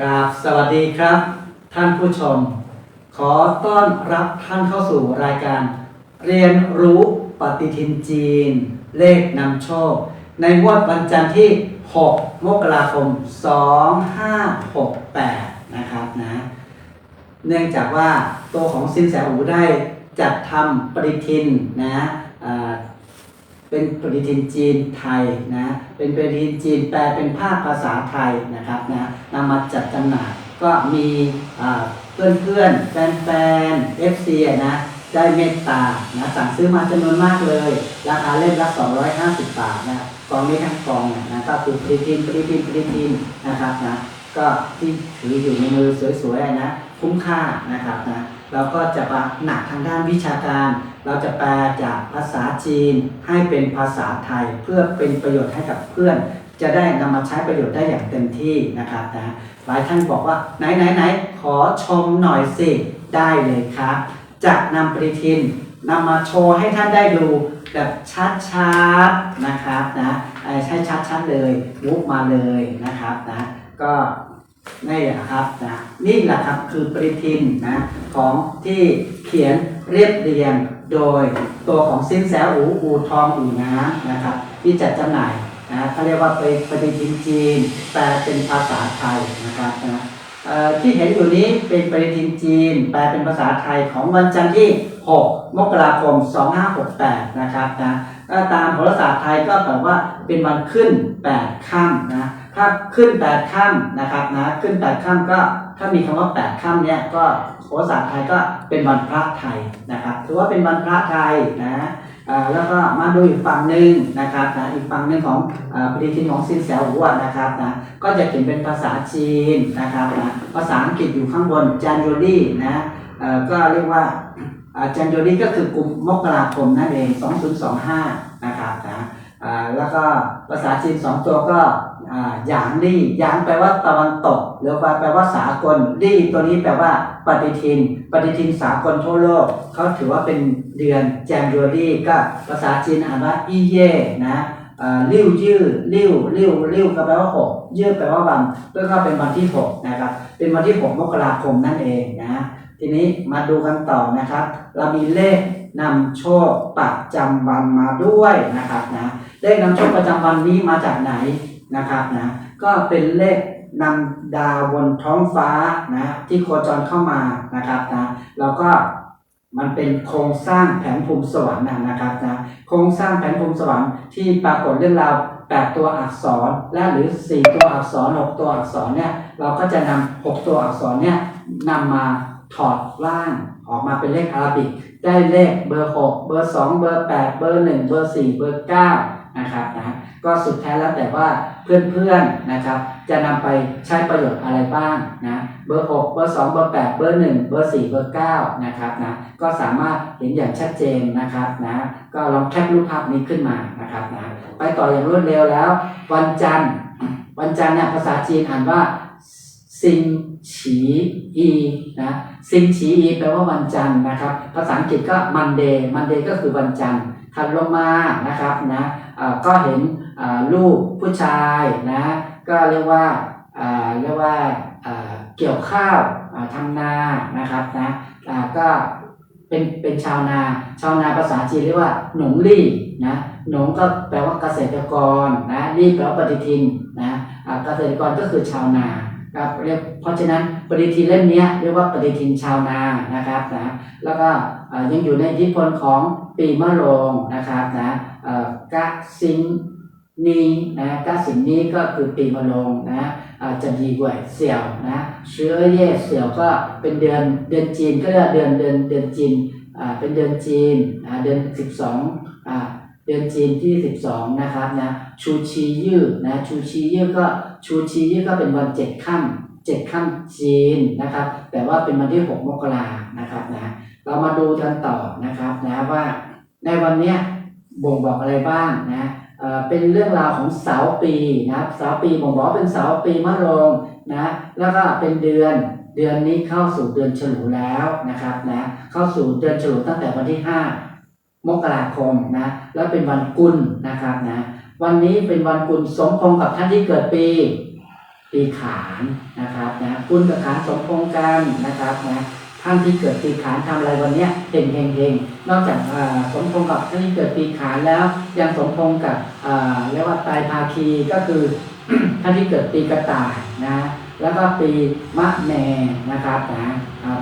กราบสวัสดีครับ ท่านผู้ชม ขอต้อนรับท่านเข้าสู่รายการ เรียนรู้ปฏิทินจีน เลขนำโชค ในงวดวันจันทร์ที่ 6 มกราคม 2568 นะครับนะ เนื่องจากว่าตัวของสินแสอูได้จัดทำปฏิทินนะ เป็นปฏิทินจีนไทยนะเป็นปฏิทินจีนแปลเป็นภาคภาษาไทยนะครับนะนำมาจัดจำหน่ายก็มีเพื่อนเพื่อนๆแฟนแฟนๆ FC นะได้เมตตานะสั่งซื้อมาจำนวนมากเลย ราคาเล่มละ250 บาทนะกองนี้ทั้งกองนะก็คือปฏิทินปฏิทินปฏิทินนะครับนะก็ที่ถืออยู่ในมือสวยๆนะคุ้มค่านะครับนะ เราก็จะมาหนักทางด้านวิชาการ เราจะแปลจากภาษาจีนให้เป็นภาษาไทยเพื่อเป็นประโยชน์ให้กับเพื่อน จะได้นำมาใช้ประโยชน์ได้อย่างเต็มที่นะครับนะหลายท่านบอกว่าไหนไหนไหนขอชมหน่อยสิได้เลยครับ จะนำปฏิทินนำมาโชว์ให้ท่านได้ดูแบบชัดๆนะครับนะใช้ชัดๆเลยลุกมาเลยนะครับนะก็ นี่แหละครับนะนี่แหละครับคือปฏิทินนะของที่เขียนเรียบเรียงโดยตัวของสินแสอูอูทองอูน้ำนะครับ ที่จัดจำหน่ายนะเขาเรียกว่าเป็นปฏิทินจีนแปลเป็นภาษาไทยนะครับนะที่เห็นอยู่นี้เป็นปฏิทินจีน แปลเป็นภาษาไทยของวันจันทร์ที่ 6 มกราคม 2568 นะครับนะตามโหราศาสตร์ไทยก็แปลว่าเป็นวันขึ้น 8 ค่ำนะ ถ้าขึ้น8ค่ำนะครับนะขึ้น8ค่ำก็ถ้ามีคำว่า8ค่ำเนี่ยก็โหราศาไทยก็เป็นวันพระไทยนะครับถือว่าเป็นวันพระไทยนะแล้วก็มาดูอีกฝั่งหนึ่งนะครับนะอีกฝั่งหนึ่งของอปฏิทินของซินแสหัวนะครับนะก็จะเขียนเป็นภาษาจีนนะครับนะภาษาอังกฤษอยู่ข้างบนจันโยดีนะก็เรียกว่าจันโยดีก็คือกลุ่มมกราคมนั่นเอง 2025 นะครับนะแล้วก็ภาษาจีน 2 ตัวก็ อ่าหยางลี่หยางแปลว่าตะวันตก หรือว่าแปลว่าสากลลี่ตัวนี้แปลว่า ปฏิทิน ปฏิทินสากลทั่วโลกเขาถือว่าเป็นเดือนจันโยดีก็ภาษาจีนอ่านว่าอีเย่นะอ่าริ้วยื้อริ้วริ้วริ้วก็แปลว่าหกยื้อแปลว่าวันก็ก็เป็นวันที่หกนะครับ เป็นวันที่หกมกราคมนั่นเองนะ ทีนี้มาดูกันต่อนะครับ เรามีเลขนำโชคประจำวันมาด้วยนะครับนะเลขนำโชคประจำวันนี้มาจากไหน นะครับนะก็เป็นเลขนำดาวบนท้องฟ้านะที่โคจรเข้ามานะครับนะแล้วก็มันเป็นโครงสร้างแผนภูมิสวรรค์นะนะครับนะโครงสร้างแผนภูมิสวรรค์ที่ปรากฏเรื่องราว8ตัวอักษรและหรือ 4 ตัวอักษร 6 ตัวอักษรเนี่ยเราก็จะนำ6ตัวอักษรเนี่ยนำมาถอดร่างออกมาเป็นเลขอาราบิก ได้เลขเบอร์ 6 เบอร์ 2 เบอร์ 8 เบอร์ 1 เบอร์ 4 เบอร์ 9 นะครับนะก็สุดแท้แล้วแต่ว่าเพื่อนๆนะครับ จะนำไปใช้ประโยชน์อะไรบ้างนะเบอร์ 6 เบอร์ 2 เบอร์ 8 เบอร์ 1 เบอร์ 4 เบอร์ 9 นะครับนะก็สามารถเห็นอย่างชัดเจนนะครับนะก็ลองแคปรูปภาพนี้ขึ้นมานะครับนะไปต่ออย่างรวดเร็วแล้ว วันจันทร์วันจันทร์เนี่ยภาษาจีนอ่านว่าซิงฉีอีนะซิงฉีอีแปลว่าวันจันทร์นะครับ ภาษาอังกฤษก็มันเดย์มันเดย์ก็คือวันจันทร์ ถัดลงมานะครับนะก็เห็นลูกผู้ชายนะก็เรียกว่าเรียกว่าเกี่ยวข้าวทำนานะครับนะก็เป็นเป็นชาวนาชาวนาภาษาจีนเรียกว่าหนงลี่นะหนงก็แปลว่าเกษตรกรนะลี่แปลว่าปฏิทินนะเกษตรกรก็คือชาวนาครับเรียก ราะฉะนั้นปฏิทินเล่มนี้เรียกว่าปฏิทินชาวนานะครับนะแล้วก็ยังอยู่ในอิทธิพลของปีมะโรงนะครับนะกะซิงนีนะกะสิงนี้ก็คือปีมะโรงนะจะดีกว่าเสี่ยวนะเชื้อเย่เสี่ยวก็เป็นเดือนเดือนจีนก็เรียกเดือนเดือนเดือนจีนเป็นเดือนจีนเดือน12อ่าเดือนจีนที่ 12 นะครับนะชูชียืดนะชูชียืดก็ชูชียืดก็เป็นวันเจ็ดค่ำ เจ็ดค่ำจีนนะครับ แต่ว่าเป็นวันที่6มกรานะครับนะเรามาดูกันต่อนะครับนะว่าในวันเนี้ยบ่งบอกอะไรบ้างนะเออเป็นเรื่องราวของเสาปีนะครับเสาปีบ่งบอกเป็นเสาปีมะโรงนะแล้วก็เป็นเดือนเดือนนี้เข้าสู่เดือนฉลูแล้วนะครับนะเข้าสู่เดือนฉลูตั้งแต่วันที่ 5 มกราคมนะแล้วเป็นวันกุลนะครับนะวันนี้เป็นวันกุลสมพงกับท่านที่เกิดปี ปีขานนะครับนะคุณกับขานสมพงกันนะครับนะท่านที่เกิดปีขานทำอะไรวันเนี้ยเฮงเฮงเฮงนอกจากสมพงกับท่านที่เกิดปีขานแล้ว ยังสมพงกับอ่าเรียกว่าตายภาคีก็คือท่านที่เกิดปีกระต่ายนะแล้วก็ปีมะแม่นะครับนะ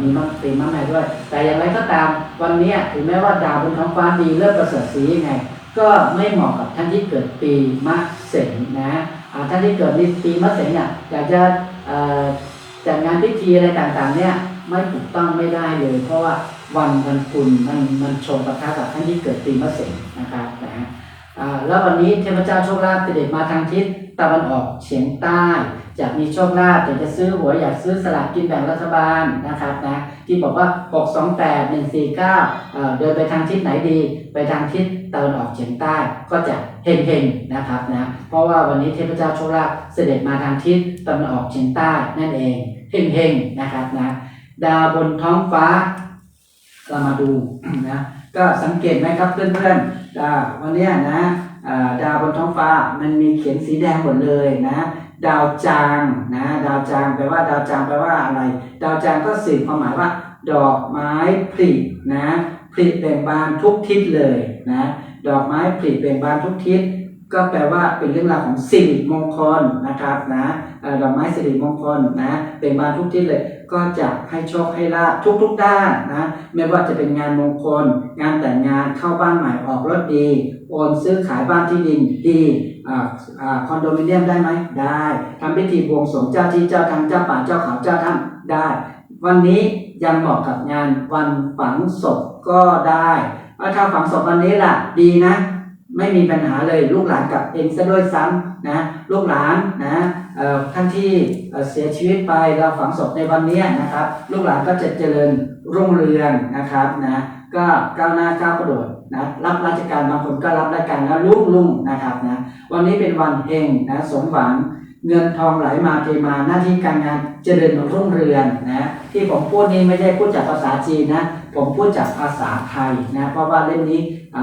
มีมะปีมะแม่ด้วย แต่อย่างไรก็ตามวันนี้ถึงแม้ว่าดาวบนท้องฟ้าดีเลิศประเสริฐสียังไง ก็ไม่เหมาะกับท่านที่เกิดปีมะเสงนะ ท่านที่เกิดในปีมะเสงเนี่ยอยากจะจัดงานพิธีอะไรต่างๆ เนี่ยไม่ถูกต้องไม่ได้เลย เพราะว่าวันมันกุลมันมันชงประทะกับท่านที่เกิดปีมะเสงนะครับนะอ่าแล้ววันนี้เทพเจ้าโชคลาภเสด็จมาทางทิศตะวันออกเฉียงใต้อยากมีโชคลาภอยากจะซื้อหวยอยากซื้อสลากกินแบ่งรัฐบาลนะครับนะที่บอกว่า 6 2 8 1 4 9เอ่อเดินไปทางทิศไหนดี ไปทางทิศ ตะวันออกเฉียงใต้ก็จะเฮงๆนะครับนะเพราะว่าวันนี้เทพเจ้าโชคลาภเสด็จมาทางทิศตะวันออกเฉียงใต้นั่นเองเฮงๆนะครับนะดาวบนท้องฟ้าเรามาดูนะก็สังเกตไหมครับเพื่อนๆดาววันนี้นะดาวบนท้องฟ้ามันมีเขียนสีแดงหมดเลยนะดาวจางนะดาวจางแปลว่าดาวจางแปลว่าอะไร ดาวจางก็สื่อความหมายว่า ดอกไม้ผลินะผลิเบ่งบานทุกทิศเลย นะดอกไม้ผลิเบ่งบานทุกทิศก็แปลว่าเป็นเรื่องราวของสิริมงคลนะครับนะดอกไม้สิริมงคลนะเบ่งบานทุกทิศเลยก็จะให้โชคให้ลาภทุกๆด้านนะไม่ว่าจะเป็นงานมงคล งานแต่งงานเข้าบ้านใหม่ออกรถดี โอนซื้อขายบ้านที่ดินดีออคอนโดมิเนียมได้ไหมได้ทำพิธีบวงสรวงเจ้าที่เจ้าทางเจ้าป่าเจ้าเขาเจ้าถ้ำได้ วันนี้ยังเหมาะกับงานวันฝังศพก็ได้ ว่าถ้าฝังศพวันนี้ล่ะ ดีนะ ไม่มีปัญหาเลยลูกหลานกับเองซะด้วยซ้ำนะลูกหลานนะท่านที่เสียชีวิตไปเราฝังศพในวันนี้นะครับ ลูกหลานก็จะเจริญรุ่งเรืองนะครับนะก็ก้าวหน้าก้าวกระโดดนะรับราชการบางคนก็รับราชการแล้วรุ่งรุ่งนะครับนะวันนี้เป็นวันเฮงนะสมหวัง เงินทองไหลมาเทมาหน้าที่การงานเจริญรุ่งเรืองนะที่ผมพูดนี้ไม่ได้พูดจากภาษาจีนนะ ผมพูดจากภาษาไทยนะเพราะว่าเล่มนี้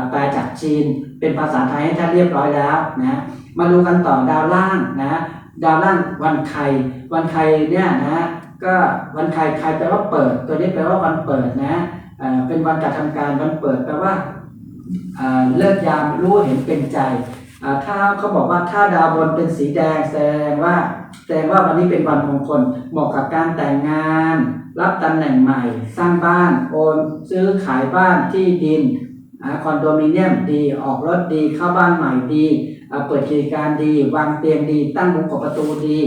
แปลจากจีนเป็นภาษาไทยให้ท่านเรียบร้อยแล้วนะมาดูกันต่อดาวล่างนะดาวล่างวันไข่วันไข่เนี่ยนะก็วันไข่ไข่แปลว่าเปิด ตัวนี้แปลว่าวันเปิดนะเป็นวันกระทำการวันเปิดแปลว่าเลิกยามรู้เห็นเป็นใจ ถ้าเขาบอกว่าถ้าดาวบนเป็นสีแดงแสดงว่า แสดงว่าวันนี้เป็นวันมงคลเหมาะกับการแต่งงาน รับตำแหน่งใหม่ สร้างบ้านโอนซื้อขายบ้านที่ดินอคอนโดมิเนียมดีออกรถดีเข้าบ้านใหม่ดีเปิดกิจการดี วางเตียงดี ตั้งมุมกบประตูดี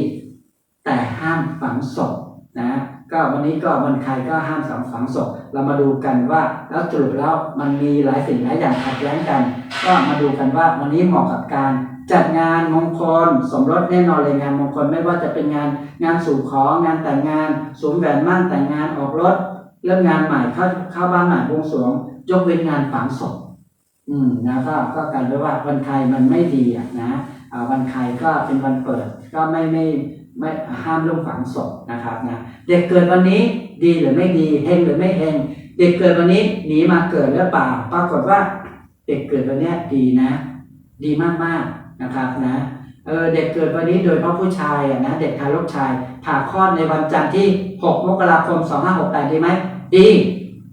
แต่ห้ามฝังศพนะ ก็วันนี้ก็วันใครก็ห้ามสังฝังศพเรามาดูกันว่าแล้วสรุปแล้วมันมีหลายสิ่งหลายอย่างขัดแย้งกัน ก็มาดูกันว่าวันนี้เหมาะกับการจัดงานมงคล สมรสแน่นอนเลยงานมงคลไม่ว่าจะเป็นงานงานสู่ของงานแต่งงานสวมแหวนมั่นแต่งงานออกรถเรื่องานใหม่เข้าเข้าบ้านใหม่วงสวง ยกเว้นงานฝังศพอืมนะก็ก็กันไว้ว่าวันใครมันไม่ดีอะนะอ่าวันใครก็เป็นวันเปิดก็ไม่ไม่ ไม่ห้ามเรื่องฝังศพนะครับนะเด็กเกิดวันนี้ดีหรือไม่ดีเฮงหรือไม่เฮงเด็กเกิดวันนี้หนีมาเกิดหรือเปล่าปรากฏว่าเด็กเกิดวันนี้ดีนะ ดีมากๆนะครับนะเออเด็กเกิดวันนี้โดยพาะผู้ชายอะนะเด็กทารกชายผ่าคลอดในวันจันทร์ที่ 6 มกราคม 2568 ดีไหมดี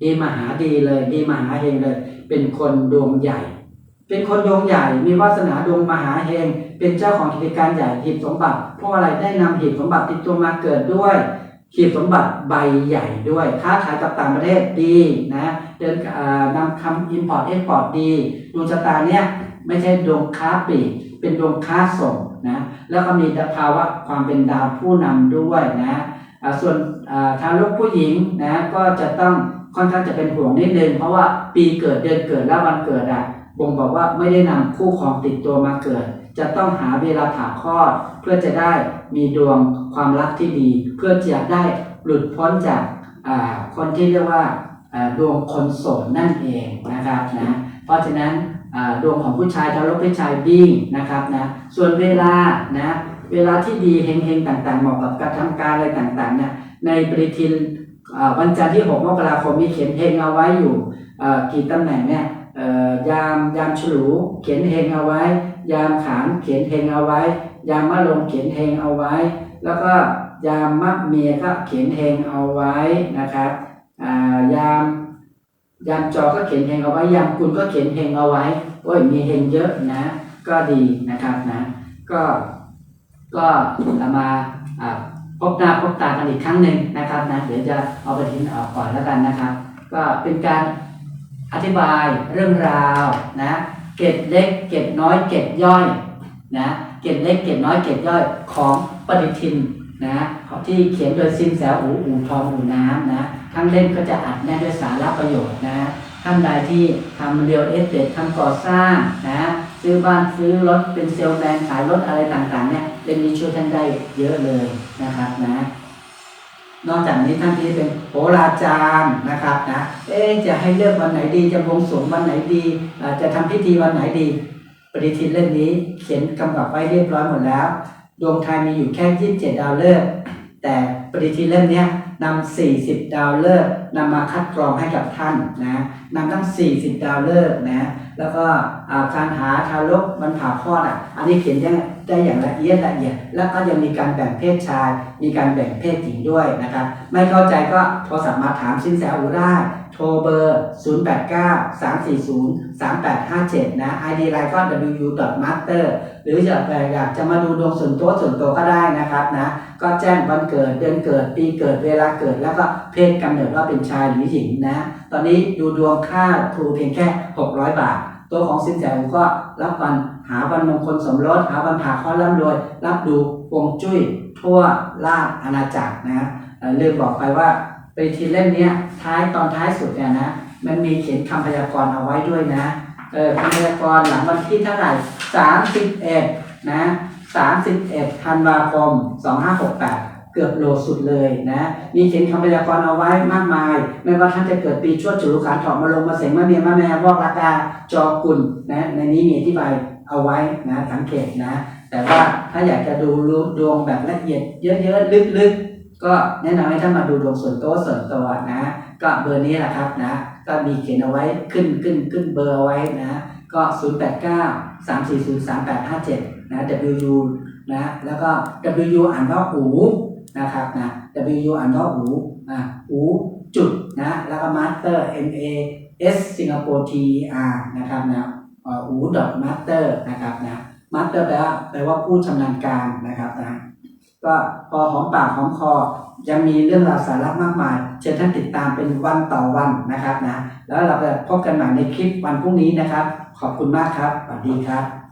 ดีมหาดีเลย ดีมหาเฮงเลย เป็นคนดวงใหญ่ เป็นคนดวงใหญ่ มีวาสนาดวงมหาเฮง เป็นเจ้าของกิจการใหญ่หีบสมบัติ เพราะอะไรได้นำหีบสมบัติติดตัวมาเกิดด้วยหีบสมบัติใบใหญ่ด้วย ค้าขายกับต่างประเทศดีนะ เดินเอ่อนำคำ import export ดี ดวงชะตาเนี้ยไม่ใช่ดวงค้าปลีก เป็นดวงค้าส่งนะ แล้วก็มีภาวะความเป็นดาวผู้นำด้วยนะส่วนอ่าทารกผู้หญิงนะก็จะต้องค่อนข้างจะเป็นห่วงนิดนึง เพราะว่าปีเกิดเดือนเกิดและวันเกิดอะ บ่งบอกว่าไม่ได้นำคู่ครองติดตัวมาเกิด จะต้องหาเวลาผ่าคลอด เพื่อจะได้มีดวงความรักที่ดี เพื่อจะได้หลุดพ้นจากคนที่เรียกว่าดวงคนโสดนั่นเองนะครับนะเพราะฉะนั้นดวงของผู้ชายทารกผู้ชายดีนะครับนะส่วนเวลานะเวลาที่ดีเฮงๆต่างๆเหมาะกับการทำการอะไรต่างๆเนี่ยในปฏิทินวันจันทร์ที่ 6 มกราคมมีเขียนเฮงเอาไว้อยู่กี่ตำแหน่งเนี่ย ยามยามฉลูเขียนเฮงเอาไว้ ยามขานเขียนเฮงเอาไว้ ยามมะลงเขียนเฮงเอาไว้ แล้วก็ยามมะเมียก็เขียนเฮงเอาไว้นะครับยามยามจอก็เขียนเฮงเอาไว้ ยามกุลก็เขียนเฮงเอาไว้โอ้ยมีเฮงเยอะนะ ก็ดีนะครับนะก็ก็มาพบหน้าพบตากันอีกครั้งหนึ่งนะครับนะเดี๋ยวจะเอาไปทิ้งออกก่อนแล้วกันนะครับ ก็เป็นการ อธิบายเรื่องราวนะเกร็ดเล็กเกร็ดน้อยเกร็ดย่อยนะเกร็ดเล็กเกร็ดน้อยเกร็ดย่อยของปฏิทินนะที่เขียนโดยซิมแสวอูอูทองอูน้ำนะทั้งเล่มก็จะอัดแน่นด้วยสาระประโยชน์นะท่านใดที่ทำเรียลเอสเตททำก่อสร้างนะซื้อบ้านซื้อรถเป็นเซลแมนขายรถอะไรต่างๆเนี่ยเล่มนี้ช่วยท่านได้เยอะเลยนะครับนะ นอกจากนี้ท่านที่เป็นโหราจารย์นะครับนะเอ๊จะให้เลือกวันไหนดีจะบวงสรวงวันไหนดีจะทำพิธีวันไหนดี ปฏิทินเล่มนี้เขียนกำกับไว้เรียบร้อยหมดแล้ว ดวงไทยมีอยู่แค่ 27 ดาวฤกษ์แต่ปฏิทินเล่มเนี้ยนำ40 ดาวฤกษ์นำมาคัดกรองให้กับท่านนะนำทั้ง 40 ดาวฤกษ์นะ แล้วก็การหาทารกมันผ่าคลอดอะ อันนี้เขียนได้ได้อย่างละเอียดละเอียด แล้วก็ยังมีการแบ่งเพศชาย มีการแบ่งเพศหญิงด้วยนะครับ ไม่เข้าใจก็โทรศัพท์มาถามสินแสอูได้โทรเบอร์ 089 340 3857 นะ ID ไลน์ก็ wu.master หรือจะอยากจะมาดูดวงส่วนตัวส่วนตัวก็ได้นะครับนะ ก็แจ้งวันเกิดเดือนเกิดปีเกิดเวลาเกิด แล้วก็เพศกำเนิดว่าเป็นชายหรือหญิงนะตอนนี้ดูดวงค่าครูเพียงแค่ 600 บาท ตัวของสินแสผมก็รับวันหาวันมงคลสมรสหาวันผ่าข้อร่ำรวย รับดูวงจุ้ยทั่วราชอาณาจักรนะฮะเรื่บอกไปว่าไปทีเล่มนี้ท้ายตอนท้ายสุดเนี่ยนะมันมีเขียนคำพยากรณ์เอาไว้ด้วยนะเออคำพยากรณ์หลังวันที่เท่าไหร่31นะ31ธันวาคม2568 เกือบโหลสุดเลยนะมีเขียนคำพยากรณ์เอาไว้มากมาย ไม่ว่าท่านจะเกิดปีชวดจุลุขันถอมาลงมาเสงมาเมียมาแม่วอกลากาจอกุลนะในนี้มีอธิบายเอาไว้นะสังเกตนะ แต่ว่าถ้าอยากจะดูรูปดวงแบบละเอียดเยอะๆลึกๆ ก็แนะนำให้ท่านมาดูดวงส่วนตัวส่วนตัวนะ ก็เบอร์นี้แหละครับนะ ก็มีเขียนเอาไว้ขึ้นขึ้นขึ้นเบอร์เอาไว้นะก็ 0 8 9 3 4 0 3 8 5 7 นะ WU นะ แล้วก็ WU อ่านว่าอู นะครับนะ WU อ่านว่าอูอ่าอูจุดนะแล้วก็ Master M A S สิงคโปร์ T R นะครับนะอ่าอู dot master นะครับนะ master แปลว่าแปลว่าผู้ชำนาญการนะครับนะก็พอหอมปากหอมคอยังมีเรื่องราวสาระมากมาย เชิญท่านติดตามเป็นวันต่อวันนะครับนะ แล้วเราจะพบกันใหม่ในคลิปวันพรุ่งนี้นะครับ ขอบคุณมากครับสวัสดีครับ